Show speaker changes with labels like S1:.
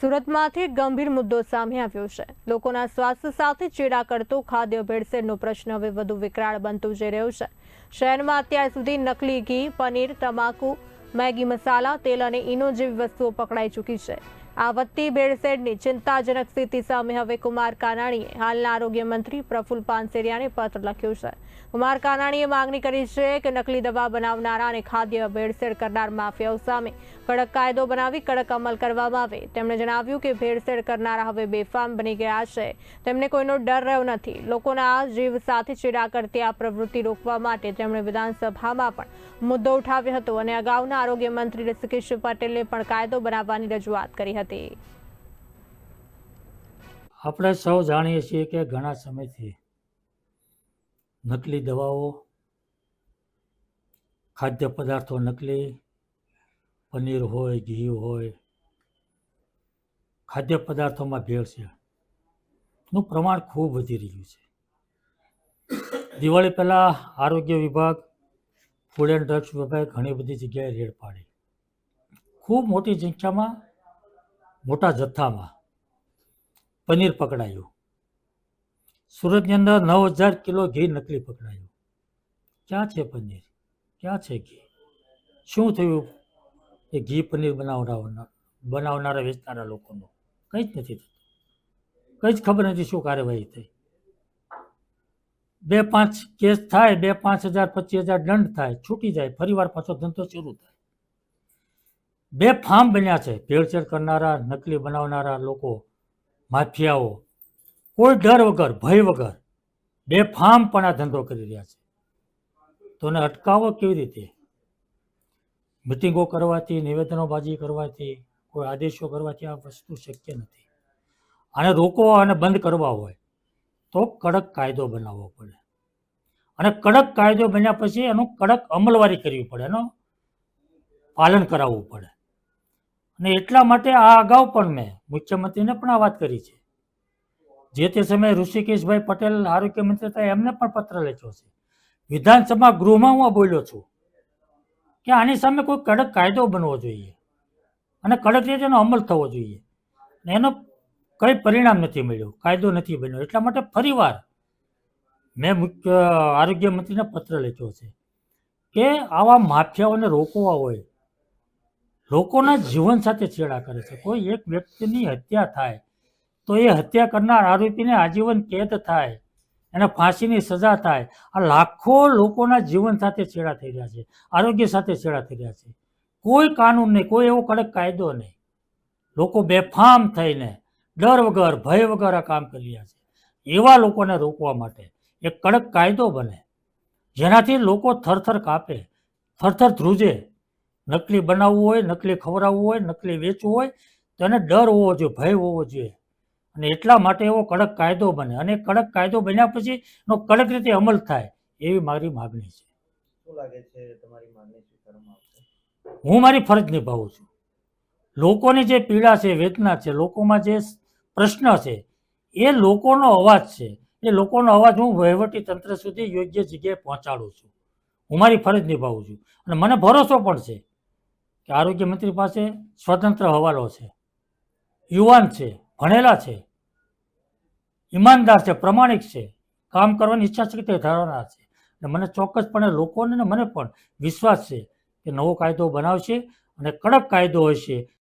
S1: સુરતમાંથી ગંભીર મુદ્દો સામે આવ્યો છે. લોકોના સ્વાસ્થ્ય સાથે ચેડા કરતો ખાદ્ય ભેળસેળનો પ્રશ્ન હવે વધુ વિકરાળ બનતો જઈ રહ્યો છે. શહેરમાં અત્યાર સુધી નકલી ઘી, પનીર, તમાકુ, મેગી મસાલા, તેલ અને ઈનો જેવી વસ્તુઓ પકડાઈ ચૂકી છે. આ વધતી ભેળસેળની ચિંતાજનક સ્થિતિ સામે હવે કુમાર કાનાણીએ હાલના આરોગ્ય મંત્રી પ્રફુલ પાનસેરિયાને પત્ર લખ્યો છે. કુમાર કાનાણીએ માંગણી કરી છે કે નકલી દવા બનાવનારા અને ખાદ્ય ભેળસેળ કરનાર માફિયાઓ સામે કડક કાયદો બનાવી કડક અમલ કરવામાં આવે. તેમણે જણાવ્યું કે ભેળસેળ કરનારા હવે બેફામ બની ગયા છે. તેમને કોઈનો ડર રહ્યો નથી. લોકોના જીવ સાથે ચેડા કરતી આ પ્રવૃત્તિ રોકવા માટે તેમણે વિધાનસભામાં પણ મુદ્દો ઉઠાવ્યો હતો અને અગાઉના આરોગ્ય મંત્રી ઋષિકેશ પટેલે પણ કાયદો બનાવવાની રજૂઆત કરી હતી.
S2: આપણે સૌ જાણીએ છીએ કે ઘણા સમયથી નકલી દવાઓ, ખાદ્ય પદાર્થો નકલી, પનીર હોય, ઘી હોય, ખાદ્ય પદાર્થોમાં ભેળસેળનું પ્રમાણ ખૂબ વધી રહ્યું છે. દિવાળી પહેલાં આરોગ્ય વિભાગ ફૂડ એન્ડ ડ્રગ્સ વિભાગે ઘણી બધી જગ્યાએ રેડ પાડી. ખૂબ મોટી સંખ્યામાં મોટા જથ્થામાં પનીર પકડાયું. સુરતની અંદર નવ હજાર કિલો ઘી નકલી પકડાયું. ક્યાં છે પનીર? ક્યાં છે ઘી? શું થયું એ ઘી પનીર બનાવનારા બનાવનારા, વેચનારા લોકોનું? કંઈ જ નથી થતું. કંઈ જ ખબર નથી શું કાર્યવાહી થઈ. બે પાંચ કેસ થાય, બે પાંચ હજાર, પચીસ હજાર દંડ થાય, છૂટી જાય, ફરીવાર પાછો ધંધો શરૂ થાય. બે ફાર્મ બન્યા છે. ભેળસેળ કરનારા, નકલી બનાવનારા લોકો, માફિયાઓ. કોઈ ડર વગર, ભય વગર બે ફાર્મ પણ આ ધંધો કરી રહ્યા છે. તો એને અટકાવો કેવી રીતે? મિટિંગો કરવાથી, નિવેદનોબાજી કરવાથી, કોઈ આદેશો કરવાથી આ વસ્તુ શક્ય નથી. આને રોકવા અને બંધ કરવા હોય તો કડક કાયદો બનાવવો પડે. અને કડક કાયદો બન્યા પછી એનું કડક અમલવારી કરવી પડે, એનો પાલન કરાવવું પડે. અને એટલા માટે આ અગાઉ પણ મેં મુખ્યમંત્રીને પણ આ વાત કરી છે. જે તે સમયે ઋષિકેશભાઈ પટેલ આરોગ્ય મંત્રી હતા, એમને પણ પત્ર લખ્યો છે. વિધાનસભા ગૃહમાં હું બોલ્યો છું કે આની સામે કોઈ કડક કાયદો બનવો જોઈએ અને કડક રીતે એનો અમલ થવો જોઈએ. અને એનો કંઈ પરિણામ નથી મળ્યું, કાયદો નથી બન્યો. એટલા માટે ફરીવાર મેં મુખ્ય આરોગ્ય મંત્રીને પત્ર લખ્યો છે કે આવા માફિયાઓને રોકવા હોય લોકોના જીવન સાથે છેડા કરે છે. કોઈ એક વ્યક્તિની હત્યા થાય, તો એ હત્યા કરનાર આરોપીને આજીવન કેદ થાય, એને ફાંસીની સજા થાય. આ લાખો લોકોના જીવન સાથે છેડા થઈ રહ્યા છે, આરોગ્ય સાથે છેડા થઈ રહ્યા છે. કોઈ કાનૂન નહીં, કોઈ એવો કડક કાયદો નહીં. લોકો બેફામ થઈને ડર વગર, ભય વગર આ કામ કરી રહ્યા છે. એવા લોકોને રોકવા માટે એક કડક કાયદો બને, જેનાથી લોકો થરથર કાપે, થરથર ધ્રુજે નકલી બનાવવું હોય નકલી ખવડાવવું હોય નકલી વેચવું હોય તો એને ડર હોવો જોઈએ ભય હોવો જોઈએ. અને એટલા માટે એવો કડક કાયદો બને. અને કડક કાયદો બન્યા પછી એનો કડક રીતે અમલ થાય એવી મારી માગણી છે.
S3: શું લાગે છે તમારી માંગણી
S2: હું મારી ફરજ નિભાવું છું. લોકોની જે પીડા છે વેદના છે લોકોમાં જે પ્રશ્ન છે એ લોકોનો અવાજ છે. એ લોકોનો અવાજ હું વહીવટી તંત્ર સુધી યોગ્ય જગ્યાએ પહોંચાડું છું. હું મારી ફરજ નિભાવું છું. અને મને ભરોસો પણ છે. કે આરોગ્ય મંત્રી પાસે સ્વતંત્ર હવાલો છે. યુવાન છે, ભણેલા છે, ઈમાનદાર છે, પ્રમાણિક છે, કામ કરવાની ઈચ્છા શક્તિ ધરાવનાર છે. અને મને ચોક્કસપણે લોકોને મને પણ વિશ્વાસ છે કે નવો કાયદો બનાવશે અને કડક કાયદો હશે